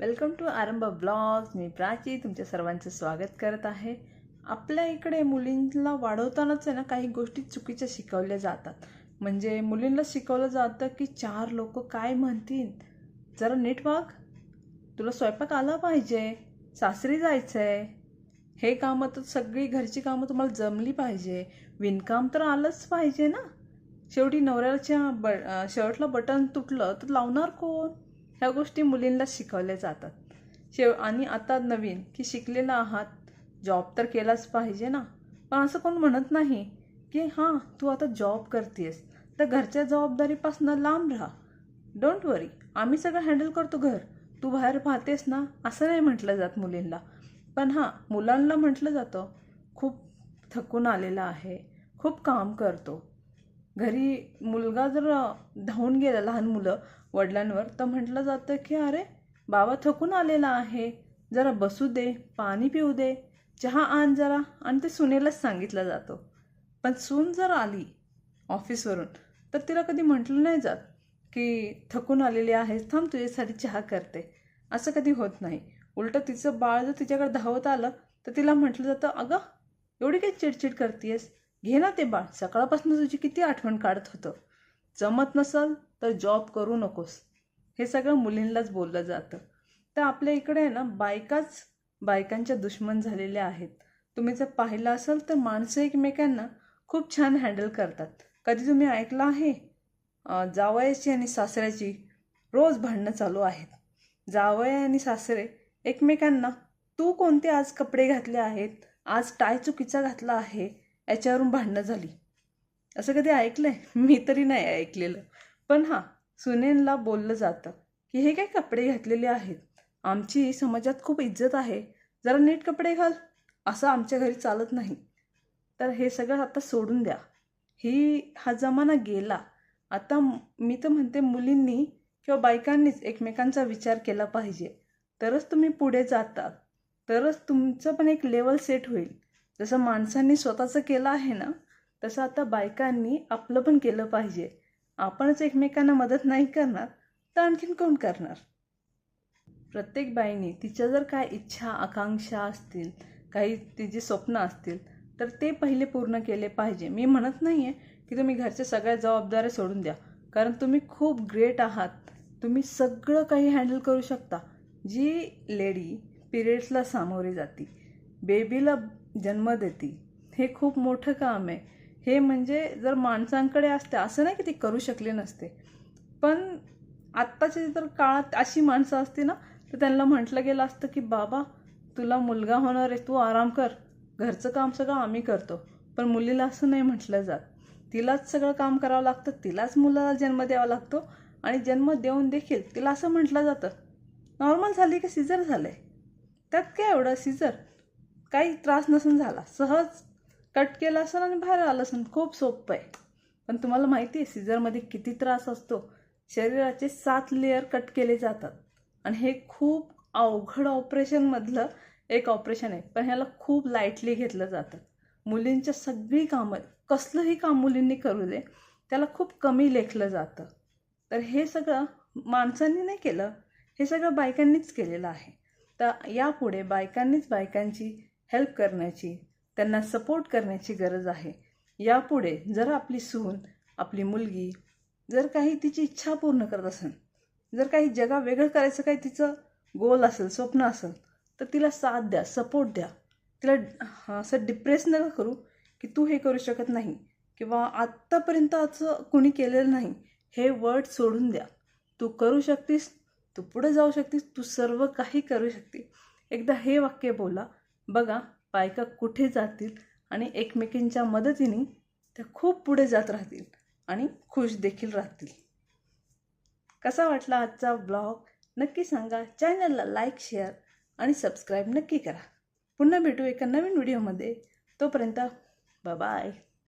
Welcome to Aarambh blogs मी प्राची तुमच्या सर्वांचं स्वागत करत आहे. आपल्या इकडे मुलींना वाढवतानाच आहे ना काही गोष्टी चुकीच्या शिकवल्या जातात. म्हणजे मुलींना शिकवलं जातं की चार लोक काय म्हणतील? जरा नीट वाग. तुला स्वयंपाक आला पाहिजे. सासरी जायचं आहे हे कामं तर सगळी घरची कामं तुम्हाला जमली पाहिजे. विणकाम तर आलंच पाहिजे ना. शेवटी नवऱ्याच्या ब शर्टला बटन तुटलं तर लावणार कोण? ह्या गोष्टी मुलींना शिकवल्या जातात. शेव आणि आता नवीन की शिकलेला आहात जॉब तर केलाच पाहिजे ना. पण असं कोण म्हणत नाही की हां तू आता जॉब करतेस तर घरच्या जबाबदारीपासून लांब राहा. डोंट वरी आम्ही सगळं हँडल करतो घर. तू बाहेर पाहतेस ना असं नाही म्हटलं जात मुलींना. पण हां मुलांना म्हटलं जातं खूप थकून आलेला आहे खूप काम करतो. घरी मुलगा जर धावून गेला लहान मुलं वडिलांवर तर म्हटलं जातं की अरे बाबा थकून आलेला आहे. जरा बसू दे पाणी पिऊ दे चहा आण जरा. आणि ते सुनेलाच सांगितलं जातं. पण सून जर आली ऑफिसवरून तर तिला कधी म्हटलं नाही जात की थकून आलेली आहेस थांब तुझ्यासाठी चहा करते. असं कधी होत नाही. उलटं तिचं बाळ जर तिच्याकडे धावत आलं तर तिला म्हटलं जातं अगं एवढी काही चिडचिड करतेस घे ना ते बाळ. सकाळपासून तुझी किती आठवण काढत होतं. जमत नसल तर जॉब करू नकोस. हे सगळं मुलींनाच बोललं जातं. तर आपल्या इकडे आहे ना बायकाच बायकांच्या दुश्मन झालेल्या आहेत. तुम्ही जर पाहिलं असेल तर माणसं एकमेकांना खूप छान हँडल करतात. कधी तुम्ही ऐकलं आहे? जावयाची आणि सासऱ्याची रोज भांडणं चालू आहेत. जावया आणि सासरे एकमेकांना तू कोणते आज कपडे घातले आहेत? आज टाय चुकीचा घातला आहे? याच्यावरून भांडणं झाली. असं कधी ऐकलंय? मी तरी नाही ऐकलेलं. पण हां सुनेनला बोललं जातं की हे काय कपडे घातलेले आहेत? आमची समाजात खूप इज्जत आहे. जरा नीट कपडे घाल. असं आमच्या घरी चालत नाही. तर हे सगळं आता सोडून द्या. ही हा जमाना गेला. आता मी तर म्हणते मुलींनी किंवा बायकांनीच एकमेकांचा विचार केला पाहिजे. तरच तुम्ही पुढे जाता. तरच तुमचं पण एक लेवल सेट होईल. जसं माणसांनी स्वतःचं केलं आहे ना तसं आता बायकांनी आपलं पण केलं पाहिजे. आपणच एकमेकांना मदत नाही करणार तर आणखीन कोण करणार? प्रत्येक बाईने तिच्या जर काय इच्छा आकांक्षा असतील काही तिची स्वप्न असतील तर ते पहिले पूर्ण केले पाहिजे. मी म्हणत नाही आहे की तुम्ही घरच्या सगळ्या जबाबदाऱ्या सोडून द्या. कारण तुम्ही खूप ग्रेट आहात. तुम्ही सगळं काही हँडल करू शकता. जी लेडी पिरियड्सला सामोरी जाते. बेबीला जन्म देती. हे खूप मोठं काम आहे. हे म्हणजे जर माणसांकडे असते असं नाही की ती करू शकले नसते. पण आत्ताच्या जर काळात अशी माणसं असती ना तर त्यांना म्हटलं गेलं असतं की बाबा तुला मुलगा होणार आहे तू आराम कर. घरचं काम सगळं आम्ही करतो. पण मुलीला असं नाही म्हटलं जात. तिलाच सगळं काम करावं लागतं तिलाच मुलाला जन्म द्यावा लागतो आणि जन्म देऊन देखील तिला असं म्हटलं जातं. नॉर्मल झाली की सिझर झालं आहे त्यात काय एवढं सिझर? काही त्रास नसून झाला. सहज कट केलं असेल आणि बाहेर आलं असेल खूप सोपं आहे. पण तुम्हाला माहिती आहे सीझरमध्ये किती त्रास असतो? शरीराचे सात लेअर कट केले जातात. आणि हे खूप अवघड ऑपरेशनमधलं एक ऑपरेशन आहे. पण ह्याला खूप लाईटली घेतलं जातं. मुलींच्या सगळी कामं कसलंही काम मुलींनी करू दे त्याला खूप कमी लेखलं जातं. तर हे सगळं माणसांनी नाही केलं हे सगळं बायकांनीच केलेलं आहे. तर यापुढे बायकांनीच बायकांची हेल्प करण्याची त्यांना सपोर्ट करण्याची गरज आहे. यापुढे जर आपली सून आपली मुलगी जर काही तिची इच्छा पूर्ण करत असेल जर काही जगा वेगळं करायचं काही तिचं गोल असेल स्वप्न असेल तर तिला साथ द्या सपोर्ट द्या. तिला असं डिप्रेस नका करू की तू हे करू शकत नाही किंवा आत्तापर्यंत असं कोणी केलेलं नाही. हे वर्ड सोडून द्या. तू करू शकतीस तू पुढे जाऊ शकतीस तू सर्व काही करू शकते. एकदा हे वाक्य बोला. बघा बायका कुठे जातील आणि एकमेकींच्या मदतीने त्या खूप पुढे जात राहतील आणि खुश देखील राहतील. कसा वाटला आजचा ब्लॉग? नक्की सांगा. चॅनलला लाईक शेअर आणि सबस्क्राईब नक्की करा. पुन्हा भेटू एका नवीन व्हिडिओमध्ये. तोपर्यंत बाय